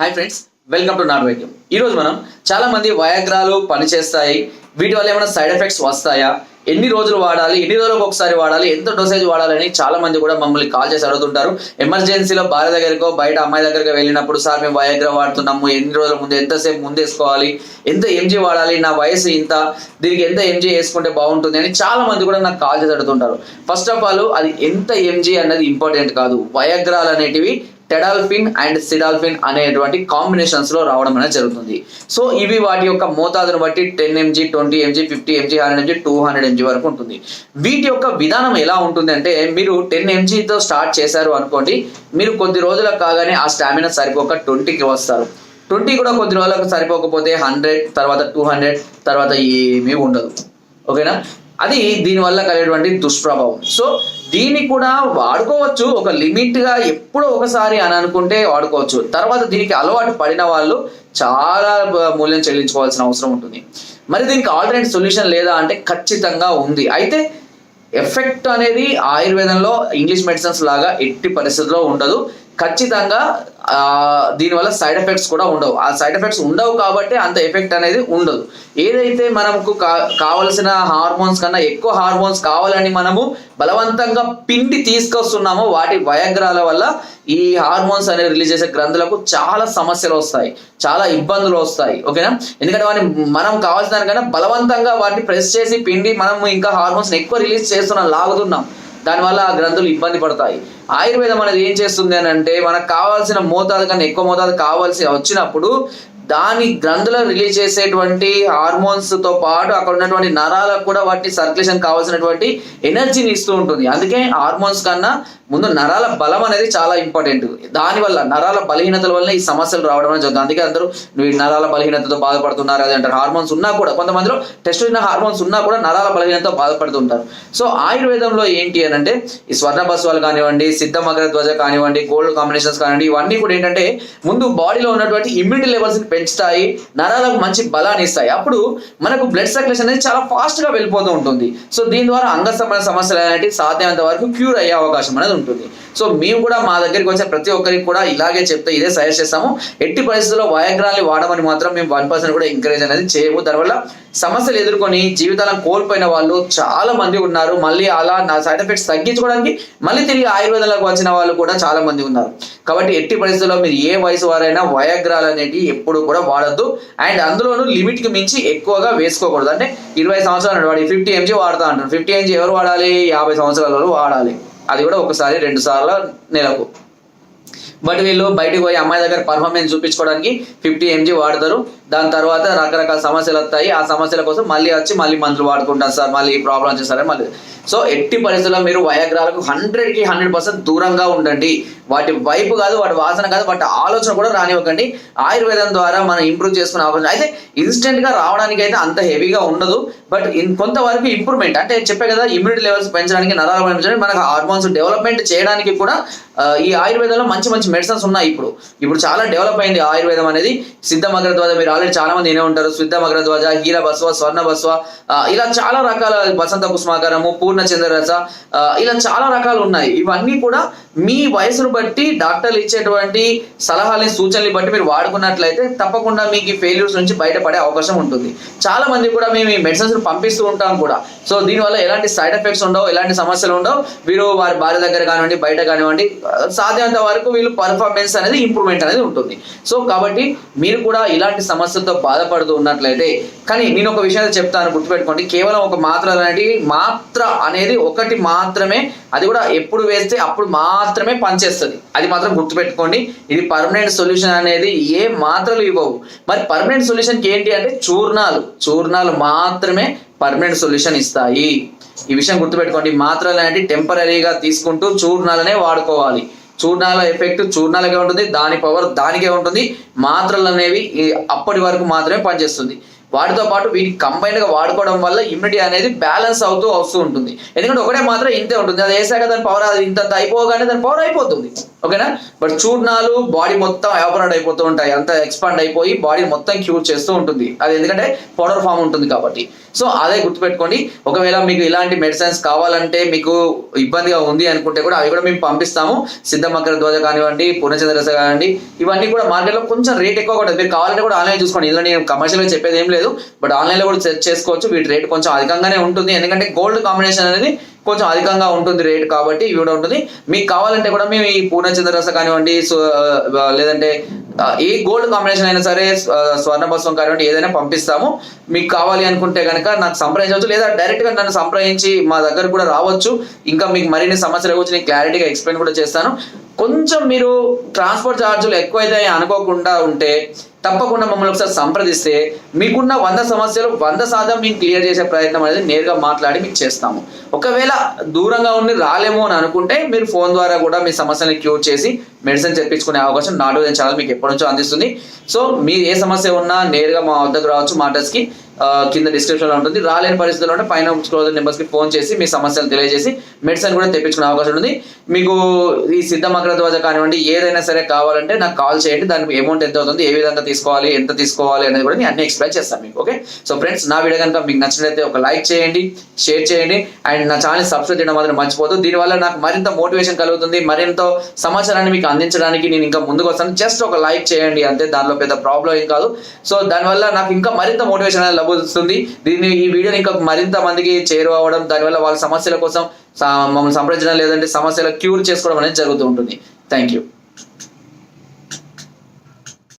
Hi friends welcome to నాట్ వైద్యం ఈరోజు మనం చాలా మంది వయాగ్రాలు పనిచేస్తాయి. వీటి వల్ల ఏమైనా సైడ్ ఎఫెక్ట్స్ వస్తాయా? ఎన్ని రోజులు వాడాలి? ఎన్ని రోజులకు ఒకసారి వాడాలి? ఎంత డోసేజ్ వాడాలని చాలా మంది కూడా మమ్మల్ని కాల్ చేసి అడుగుతుంటారు. ఎమర్జెన్సీలో భార్య దగ్గరకో బయట అమ్మాయి దగ్గరకు వెళ్ళినప్పుడు సార్ మేము వయాగ్రా వాడుతున్నాము. ఎన్ని రోజుల ముందు ఎంతసేపు ముందు వేసుకోవాలి? ఎంత ఎంజీ వాడాలి? నా వయసు ఇంత దీనికి ఎంత ఎంజీ వేసుకుంటే బాగుంటుంది? అని చాలా మంది కూడా నాకు కాల్ చేసి అడుగుతుంటారు. ఫస్ట్ ఆఫ్ ఆల్ అది ఎంత ఎంజీ అన్నది ఇంపార్టెంట్ కాదు. వయాగ్రాలు అనేటివి టెడాల్ఫిన్ అండ్ సిడాల్ఫిన్ అనేటువంటి కాంబినేషన్స్లో రావడం అనేది జరుగుతుంది. సో ఇవి వాటి యొక్క మోతాదును బట్టి ten mg twenty mg fifty mg hundred mg two hundred mg వరకు ఉంటుంది. వీటి యొక్క విధానం ఎలా ఉంటుంది అంటే మీరు టెన్ ఎంజీతో స్టార్ట్ చేశారు అనుకోండి మీరు కొద్ది రోజులకు కాగానే ఆ స్టామినా సరిపోక ట్వంటీకి వస్తారు. ట్వంటీ కూడా కొద్ది రోజులకు సరిపోకపోతే హండ్రెడ్ తర్వాత టూ హండ్రెడ్ తర్వాత ఏమీ ఉండదు. ఓకేనా? అది దీనివల్ల కలిగేటువంటి దుష్ప్రభావం. సో దీన్ని కూడా వాడుకోవచ్చు. ఒక లిమిట్గా ఎప్పుడో ఒకసారి అని అనుకుంటే వాడుకోవచ్చు. తర్వాత దీనికి అలవాటు పడిన వాళ్ళు చాలా మూల్యం చెల్లించుకోవాల్సిన అవసరం ఉంటుంది. మరి దీనికి ఆల్టర్నేట్ సొల్యూషన్ లేదా అంటే ఖచ్చితంగా ఉంది. అయితే ఎఫెక్ట్ అనేది ఆయుర్వేదంలో ఇంగ్లీష్ మెడిసిన్స్ లాగా ఎట్టి పరిస్థితుల్లో ఉండదు. ఖచ్చితంగా దీనివల్ల సైడ్ ఎఫెక్ట్స్ కూడా ఉండవు. ఆ సైడ్ ఎఫెక్ట్స్ ఉండవు కాబట్టి అంత ఎఫెక్ట్ అనేది ఉండదు. ఏదైతే మనకు కా- కావలసిన హార్మోన్స్ కన్నా ఎక్కువ హార్మోన్స్ కావాలని మనము బలవంతంగా పిండి తీసుకొస్తున్నామో వాటి వయగ్రాల వల్ల ఈ హార్మోన్స్ అనేవి రిలీజ్ చేసే గ్రంథులకు చాలా సమస్యలు వస్తాయి. చాలా ఇబ్బందులు వస్తాయి. ఓకేనా? ఎందుకంటే వాటిని మనం కావాల్సిన దానికన్నా బలవంతంగా వాటిని ప్రెస్ చేసి పిండి మనం ఇంకా హార్మోన్స్ ఎక్కువ రిలీజ్ చేస్తున్నాం లాగుతున్నాం. దానివల్ల ఆ గ్రంథులు ఇబ్బంది పడతాయి. ఆయుర్వేదం అనేది ఏం చేస్తుంది అని అంటే మనకు కావాల్సిన మోతాదు కన్నా ఎక్కువ మోతాదు కావాల్సి వచ్చినప్పుడు దాని గ్రంథులో రిలీజ్ చేసేటువంటి హార్మోన్స్తో పాటు అక్కడ ఉన్నటువంటి నరాలకు కూడా వాటి సర్క్యులేషన్ కావాల్సినటువంటి ఎనర్జీని ఇస్తూ ఉంటుంది. అందుకే హార్మోన్స్ కన్నా ముందు నరాల బలం అనేది చాలా ఇంపార్టెంట్ దానివల్ల నరాల బలహీనతల వల్ల ఈ సమస్యలు రావడం అనేది జరుగుతుంది. అందుకే అందరూ నువ్వు ఈ నరాల బలహీనతతో బాధపడుతున్నారు అది అంటారు. హార్మోన్స్ ఉన్నా కూడా కొంతమందిలో టెస్ట్ హార్మోన్స్ ఉన్నా కూడా నరాల బలహీనతతో బాధపడుతుంటారు. సో ఆయుర్వేదంలో ఏంటి అని అంటే ఈ స్వర్ణ బస్వాలు కానివ్వండి సిద్ధ మకర ధ్వజ కానివ్వండి గోల్డ్ కాంబినేషన్స్ కానివ్వండి ఇవన్నీ కూడా ఏంటంటే ముందు బాడీలో ఉన్నటువంటి ఇమ్యూనిటీ లెవెల్స్ పెంచుతాయి నరాలకు మంచి బలాన్ని ఇస్తాయి. అప్పుడు మనకు బ్లడ్ సర్క్యులేషన్ అనేది చాలా ఫాస్ట్గా వెళ్ళిపోతూ ఉంటుంది. సో దీని ద్వారా అంగ సంబంధ సమస్యలు అనేవి సాధ్యమైనంత వరకు క్యూర్ అయ్యే అవకాశం అనేది ఉంటుంది. సో మేము కూడా మా దగ్గరికి వచ్చే ప్రతి ఒక్కరికి కూడా ఇలాగే చెప్తే ఇదే సజెస్ట్ చేస్తాము. ఎట్టి పరిస్థితుల్లో వయగ్రాన్ని వాడమని మాత్రం మేము వన్ పర్సెంట్ కూడా ఎంకరేజ్ అనేది చేయము. దానివల్ల సమస్యలు ఎదుర్కొని జీవితాలను కోల్పోయిన వాళ్ళు చాలా మంది ఉన్నారు. మళ్ళీ అలా నా సైడ్ ఎఫెక్ట్స్ తగ్గించుకోవడానికి మళ్ళీ తిరిగి ఆయుర్వేదంలోకి వచ్చిన వాళ్ళు కూడా చాలా మంది ఉన్నారు. కాబట్టి ఎట్టి పరిస్థితుల్లో మీరు ఏ వయసు వారైనా వయగ్రాలు అనేవి ఎప్పుడు కూడా వాడద్దు. అండ్ అందులోనూ లిమిట్కి మించి ఎక్కువగా వేసుకోకూడదు. అంటే ఇరవై సంవత్సరాలు వాడి ఫిఫ్టీ ఎంజీ వాడతా అంటారు ఫిఫ్టీ ఎంజీ ఎవరు వాడాలి? యాభై సంవత్సరాల వాడాలి. అది కూడా ఒకసారి రెండు సార్లు నెలకు. బట్ వీళ్ళు బయటకు పోయి అమ్మాయి దగ్గర పర్ఫార్మెన్స్ చూపించుకోవడానికి ఫిఫ్టీ ఎంజీ వాడతారు. దాని తర్వాత రకరకాల సమస్యలు వస్తాయి. ఆ సమస్యల కోసం మళ్ళీ వచ్చి మళ్ళీ మందులు వాడుకుంటారు సార్. మళ్ళీ ప్రాబ్లం వచ్చేసరికి మళ్ళీ. సో ఎట్టి పరిస్థితుల్లో మీరు వయాగ్రాలకు హండ్రెడ్కి హండ్రెడ్ పర్సెంట్ దూరంగా ఉండండి. వాటి వైపు కాదు వాటి వాసన కాదు వాటి ఆలోచన కూడా రానివ్వకండి. ఆయుర్వేదం ద్వారా మనం ఇంప్రూవ్ చేసుకునే అవకాశం. అయితే ఇన్స్టెంట్గా రావడానికి అయితే అంత హెవీగా ఉండదు. బట్ కొంతవరకు ఇంప్రూవ్మెంట్ అంటే చెప్పే కదా ఇమ్యూనిటీ లెవెల్స్ పెంచడానికి నరాలు పెంచడానికి మనకు హార్మోన్స్ డెవలప్మెంట్ చేయడానికి కూడా ఈ ఆయుర్వేదంలో మంచి మంచి మెడిసిన్స్ ఉన్నాయి ఇప్పుడు. ఇప్పుడు చాలా డెవలప్ అయింది ఆయుర్వేదం అనేది. సిద్ధ మగ్రధ్వజ మీరు ఆల్రెడీ చాలా మంది వినే ఉంటారు. సిద్ధ మగ్రధ్వజ హీర బస్వ స్వర్ణ బస్వ ఇలా చాలా రకాల వసంత కుస్మాకరము పూర్ణచంద్రరస ఇలా చాలా రకాలు ఉన్నాయి. ఇవన్నీ కూడా మీ వయసును బట్టి డాక్టర్లు ఇచ్చేటువంటి సలహాలని సూచనలు బట్టి మీరు వాడుకున్నట్లయితే తప్పకుండా మీకు ఈ ఫెయిల్యూర్స్ నుంచి బయటపడే అవకాశం ఉంటుంది. చాలా మంది కూడా మేము ఈ మెడిసిన్స్ పంపిస్తూ ఉంటాం కూడా. సో దీనివల్ల ఎలాంటి సైడ్ ఎఫెక్ట్స్ ఉండవు ఎలాంటి సమస్యలు ఉండవు. వీరు వారి భార్య దగ్గర కానివ్వండి బయట కానివ్వండి ఆ, సాధ్యమైనంత వరకు వీళ్ళు పర్ఫార్మెన్స్ అనేది ఇంప్రూవ్మెంట్ అనేది ఉంటుంది. సో కాబట్టి మీరు కూడా ఇలాంటి సమస్యలతో బాధపడుతూ ఉన్నట్లయితే కానీ నేను ఒక విషయం చెప్తాను గుర్తుపెట్టుకోండి. కేవలం ఒక మాత్ర అనేది మాత్ర అనేది ఒకటి మాత్రమే అది కూడా ఎప్పుడు వేస్తే అప్పుడు మాత్రమే పనిచేస్తుంది. అది మాత్రం గుర్తుపెట్టుకోండి. ఇది పర్మనెంట్ సొల్యూషన్ అనేది ఏ మాత్రలు ఇవ్వవు. మరి పర్మనెంట్ సొల్యూషన్ ఏంటి అంటే చూర్ణాలు. చూర్ణాలు మాత్రమే పర్మనెంట్ సొల్యూషన్ ఇస్తాయి. ఈ విషయం గుర్తుపెట్టుకోండి. మాత్రలు అనేవి టెంపరీగా తీసుకుంటూ చూర్ణాలనే వాడుకోవాలి. చూర్ణాల ఎఫెక్ట్ చూర్ణాలకే ఉంటుంది దాని పవర్ దానికే ఉంటుంది. మాత్రలు అనేవి అప్పటి వరకు మాత్రమే పనిచేస్తుంది. వాటితో పాటు వీటికి కంబైన్గా వాడుకోవడం వల్ల ఇమ్యూనిటీ అనేది బ్యాలెన్స్ అవుతూ వస్తూ ఉంటుంది. ఎందుకంటే ఒకటే మాత్రం ఇంతే ఉంటుంది. అది వేసాక దాని పవర్ అది ఇంత అయిపోగానే దాని పవర్ అయిపోతుంది. ఓకేనా బట్ చూర్ణాలు బాడీ మొత్తం ఎవాపరేట్ అయిపోతూ ఉంటాయి. అంత ఎక్స్పాండ్ అయిపోయి బాడీ మొత్తం క్యూర్ చేస్తూ ఉంటుంది. అది ఎందుకంటే పౌడర్ ఫామ్ ఉంటుంది కాబట్టి. సో అదే గుర్తుపెట్టుకోండి. ఒకవేళ మీకు ఇలాంటి మెడిసిన్స్ కావాలంటే మీకు ఇబ్బందిగా ఉంది అనుకుంటే కూడా అవి కూడా మేము పంపిస్తాము. సిద్ధమకర ధ్వజ కానివ్వండి పూర్ణచంద్రస కానివ్వండి ఇవన్నీ కూడా మార్కెట్లో కొంచెం రేట్ ఎక్కువ కూడా మీరు కావాలంటే కూడా ఆన్లైన్ చూసుకోండి. ఇందులో నేను కమర్షియల్గా చెప్పేది ఏం లేదు. బట్ ఆన్లైన్లో కూడా సెర్చ్ చేసుకోవచ్చు. వీటి రేట్ కొంచెం అధికంగానే ఉంటుంది. ఎందుకంటే గోల్డ్ కాంబినేషన్ అనేది కొంచెం అధికంగా ఉంటుంది రేట్ కాబట్టి ఇవి కూడా ఉంటుంది. మీకు కావాలంటే కూడా మేము ఈ పూర్ణచంద్రరస కానివ్వండి సో, లేదంటే ఏ గోల్డ్ కాంబినేషన్ అయినా సరే స్వర్ణభస్వం స్వర్ణ కానివ్వండి ఏదైనా పంపిస్తాము. మీకు కావాలి అనుకుంటే కనుక నాకు సంప్రదించవచ్చు. లేదా డైరెక్ట్గా నన్ను సంప్రదించి మా దగ్గర కూడా రావచ్చు. ఇంకా మీకు మరిన్ని సమస్యల గురించి నేను క్లారిటీగా ఎక్స్ప్లెయిన్ కూడా చేస్తాను. కొంచెం మీరు ట్రాన్స్పోర్ట్ ఛార్జీలు ఎక్కువైతే అనుకోకుండా ఉంటే తప్పకుండా మమ్మల్ని ఒకసారి సంప్రదిస్తే మీకున్న వంద సమస్యలు వంద శాతం మేము క్లియర్ చేసే ప్రయత్నం అనేది నేరుగా మాట్లాడి మీకు చేస్తాము. ఒకవేళ దూరంగా ఉండి రాలేమో అని అనుకుంటే మీరు ఫోన్ ద్వారా కూడా మీ సమస్యని క్యూర్ చేసి మెడిసిన్ చెప్పించుకునే అవకాశం నాటు ఛానల్ మీకు ఎప్పటి నుంచో అందిస్తుంది. సో మీరు ఏ సమస్య ఉన్నా నేరుగా మా వద్దకు రావచ్చు మా అడ్రస్కి. కింద డిస్క్రిప్షన్లో ఉంటుంది. రాలేని పరిస్థితుల్లో ఉంటే పైన క్లోజ్ నెంబర్స్కి ఫోన్ చేసి మీ సమస్యలు తెలియజేసి మెడిసిన్ కూడా తెప్పించుకునే అవకాశం ఉంది మీకు ఈ సిద్ధ మకర ధ్వజ కానివ్వండి ఏదైనా సరే కావాలంటే నాకు కాల్ చేయండి. దానికి అమౌంట్ ఎంత అవుతుంది ఏ విధంగా తీసుకోవాలి ఎంత తీసుకోవాలి అనేది కూడా నేను అన్ని ఎక్స్ప్లెయిన్ చేస్తాను మీకు ఓకే? సో ఫ్రెండ్స్ నా వీడియో కనుక మీకు నచ్చినట్లయితే ఒక లైక్ చేయండి షేర్ చేయండి అండ్ నా ఛానల్ సబ్స్క్రైబ్ చేయడం మాత్రం మర్చిపోదు దీనివల్ల నాకు మరింత మోటివేషన్ కలుగుతుంది మరింత సమాచారాన్ని మీకు అందించడానికి నేను ఇంకా ముందుకు వస్తాను. జస్ట్ ఒక లైక్ చేయండి అంతే దానిలో పెద్ద ప్రాబ్లం ఏం కాదు. సో దానివల్ల నాకు ఇంకా మరింత మోటివేషన్ అనేది లభిస్తుంది దీన్ని ఈ వీడియోని ఇంకా మరింత మందికి చేరువవడం దానివల్ల వాళ్ళ సమస్యల కోసం మమ్మల్ని సంప్రదించడం లేదంటే సమస్యల క్యూర్ చేసుకోవడం అనేది జరుగుతూ ఉంటుంది. Thank you.